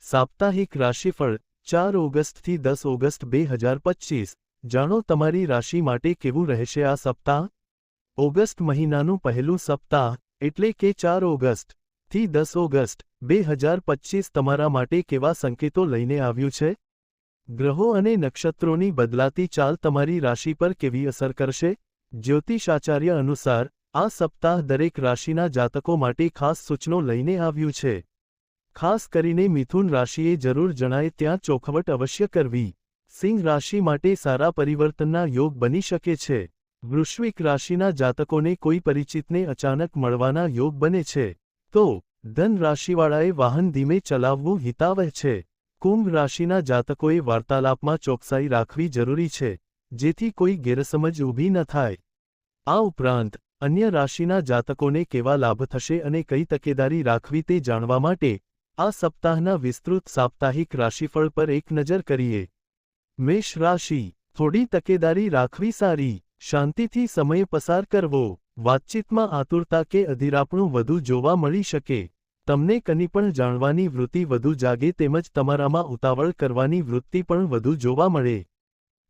સાપ્તાહિક રાશિફળ, ચાર ઓગસ્ટથી દસ ઓગસ્ટ બે હજાર પચીસ જાણો તમારી રાશિ માટે કેવું રહેશે આ સપ્તાહ? ઓગસ્ટ મહિનાનું પહેલું સપ્તાહ, એટલે કે ચાર ઓગસ્ટથી દસ ઓગસ્ટ બે હજાર પચીસ તમારા માટે કેવા સંકેતો લઈને આવ્યું છે? ગ્રહો અને નક્ષત્રોની બદલાતી ચાલ તમારી રાશિ પર કેવી અસર કરશે? જ્યોતિષાચાર્ય અનુસાર, આ સપ્તાહ દરેક રાશિના જાતકો માટે ખાસ સૂચનો લઈને આવ્યું છે. ખાસ કરીને મિથુન રાશિએ જરૂર જણાય ત્યાં ચોખવટ અવશ્ય કરવી. સિંહ રાશિ માટે સારા પરિવર્તનના યોગ બની શકે છે. વૃશ્વિક રાશિના જાતકોને કોઈ પરિચિતને અચાનક મળવાના યોગ બને છે. તો, ધન રાશિવાળાએ વાહન ધીમે ચલાવવું હિતાવહ છે. કુંભ રાશિના જાતકોએ વાર્તાલાપમાં ચોકસાઈ રાખવી જરૂરી છે, જેથી કોઈ ગેરસમજ ઊભી ન થાય. આ ઉપરાંત, અન્ય રાશિના જાતકોને કેવા લાભ થશે અને કઈ તકેદારી રાખવી તે જાણવા માટે આ સપ્તાહના વિસ્તૃત સાપ્તાહિક રાશિફળ પર એક નજર કરીએ. મેષ રાશિ, થોડી તકેદારી રાખવી સારી, શાંતિથી સમય પસાર કરવો, વાતચીતમાં આતુરતા કે અધિરાપણું વધુ જોવા મળી શકે. તમને કની પણ જાણવાની વૃત્તિ વધુ જાગે તેમજ તમારામાં ઉતાવળ કરવાની વૃત્તિ પણ વધુ જોવા મળે.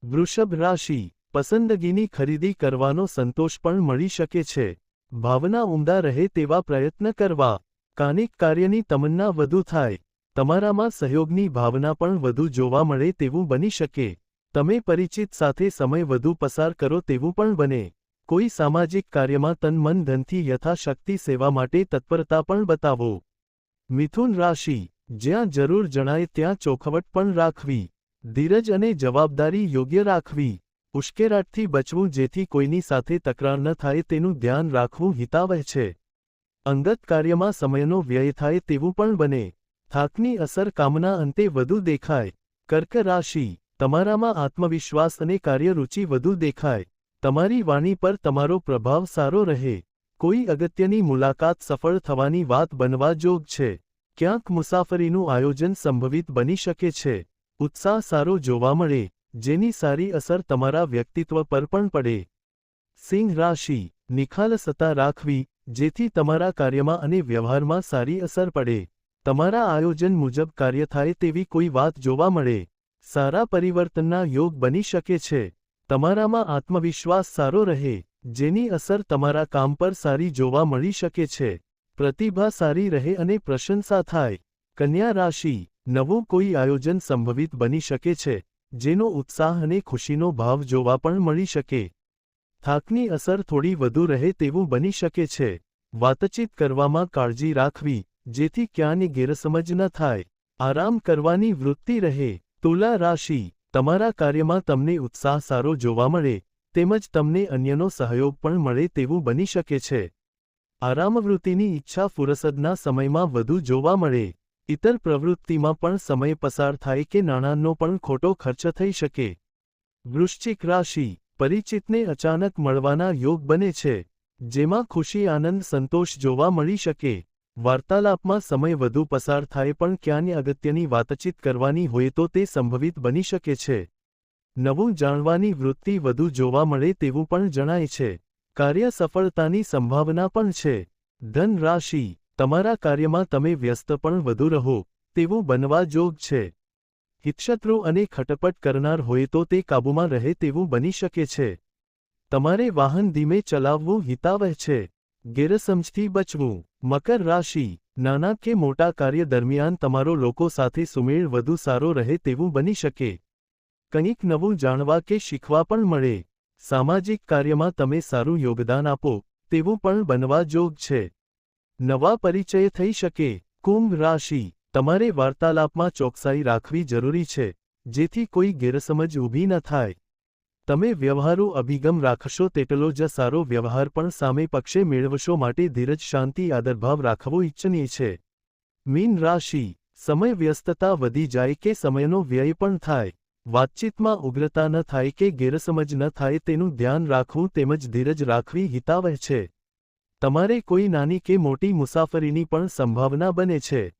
વૃષભ રાશિ, પસંદગીની ખરીદી કરવાનો સંતોષ પણ મળી શકે છે. ભાવના ઉમદા રહે તેવા પ્રયત્ન કરવા. કાનિક કાર્યની તમન્ના વધુ થાય, તમારામાં સહયોગની ભાવના પણ વધુ જોવા મળે તેવું બની શકે. તમે પરિચિત સાથે સમય વધુ પસાર કરો તેવું પણ બને. કોઈ સામાજિક કાર્યમાં તન મન ધનથી યથાશક્તિ સેવા માટે તત્પરતા પણ બતાવો. મિથુન રાશિ, જ્યાં જરૂર જણાય ત્યાં ચોખવટ પણ રાખવી. ધીરજ અને જવાબદારી યોગ્ય રાખવી. ઉશ્કેરાટથી બચવું જેથી કોઈની સાથે તકરાર ન થાય તેનું ધ્યાન રાખવું હિતાવહ છે. અંગત કાર્યમાં સમયનો વ્યય થાય તેવું પણ બને. થાકની અસર કામના અંતે વધુ દેખાય. કર્ક રાશિ. તમારામાં આત્મવિશ્વાસ અને કાર્યરૂચિ વધુ દેખાય. તમારી વાણી પર તમારો પ્રભાવ સારો રહે. કોઈ અગત્યની મુલાકાત સફળ થવાની વાત બનવા જોગ છે. ક્યાંક મુસાફરીનું આયોજન સંભવિત બની શકે છે. ઉત્સાહ સારો જોવા મળે, જેની સારી અસર તમારા વ્યક્તિત્વ પર પણ પડે. સિંહ રાશિ. નિખાલસતા રાખવી જેથી તમારા કાર્યમાં અને વ્યવહારમાં સારી અસર પડે. તમારા આયોજન મુજબ કાર્ય થાય તેવી કોઈ વાત જોવા મળે. સારા પરિવર્તનના યોગ બની શકે છે. તમારામાં આત્મવિશ્વાસ સારો રહે, જેની અસર તમારા કામ પર સારી જોવા મળી શકે છે. પ્રતિભા સારી રહે અને પ્રશંસા થાય. કન્યા રાશિ, નવું કોઈ આયોજન સંભવિત બની શકે છે, જેનો ઉત્સાહ અને ખુશીનો ભાવ જોવા પણ મળી શકે. થાકની અસર થોડી વધુ રહે તેવું બની શકે છે. વાતચીત કરવામાં કાળજી રાખવી, જેથી ક્યાંની ગેરસમજ ન થાય. આરામ કરવાની વૃત્તિ રહે. તુલા રાશિ, તમારા કાર્યમાં તમને ઉત્સાહ સારો જોવા મળે, તેમજ તમને અન્યનો સહયોગ પણ મળે તેવું બની શકે છે. આરામવૃત્તિની ઈચ્છા ફુરસદના સમયમાં વધુ જોવા મળે. ઇતર પ્રવૃત્તિમાં પણ સમય પસાર થાય કે નાણાંનો પણ ખોટો ખર્ચ થઈ શકે. વૃશ્ચિક રાશિ પરિચિતને અચાનક મળવાના યોગ બને છે, જેમાં ખુશી, આનંદ, સંતોષ જોવા મળી શકે. વાર્તાલાપમાં સમય વધુ પસાર થાય પણ ક્યાંની અગત્યની વાતચીત કરવાની હોય તો તે સંભવિત બની શકે છે. નવું જાણવાની વૃત્તિ વધુ જોવા મળે તેવું પણ જણાય છે. કાર્ય સફળતાની સંભાવના પણ છે. ધન રાશિ તમારા કાર્યમાં તમે વ્યસ્ત પણ વધુ રહો, તેવું બનવા જોગ છે. હિતશત્રુ અને ખટપટ કરનાર હોય તો તે કાબૂમાં રહે તેવું બની શકે છે. તમારે વાહન ધીમે ચલાવવું હિતાવહ છે. ગેરસમજથી બચવું. મકર રાશિ. નાના કે મોટા કાર્ય દરમિયાન તમારો લોકો સાથે સુમેળ વધુ સારો રહે તેવું બની શકે. કંઈક નવું જાણવા કે શીખવા પણ મળે. સામાજિક કાર્યમાં તમે સારું યોગદાન આપો, તેવું પણ બનવા જોગ છે. નવા પરિચય થઈ શકે. કુંભ રાશિ. તમારે વાર્તાલાપમાં ચોકસાઈ રાખવી જરૂરી છે, જેથી કોઈ ગેરસમજ ઊભી ન થાય. તમે વ્યવહારુ અભિગમ રાખશો તેટલો જ સારો વ્યવહાર પણ સામે પક્ષે મેળવશો માટે ધીરજ, શાંતિ, આદરભાવ રાખવો ઇચ્છનીય છે. મીન રાશિ, સમય વ્યસ્તતા વધી જાય કે સમયનો વ્યય પણ થાય. વાતચીતમાં ઉગ્રતા ન થાય કે ગેરસમજ ન થાય તેનું ધ્યાન રાખવું તેમજ ધીરજ રાખવી હિતાવહ છે. તમારે કોઈ નાની કે મોટી મુસાફરીની પણ સંભાવના બને છે.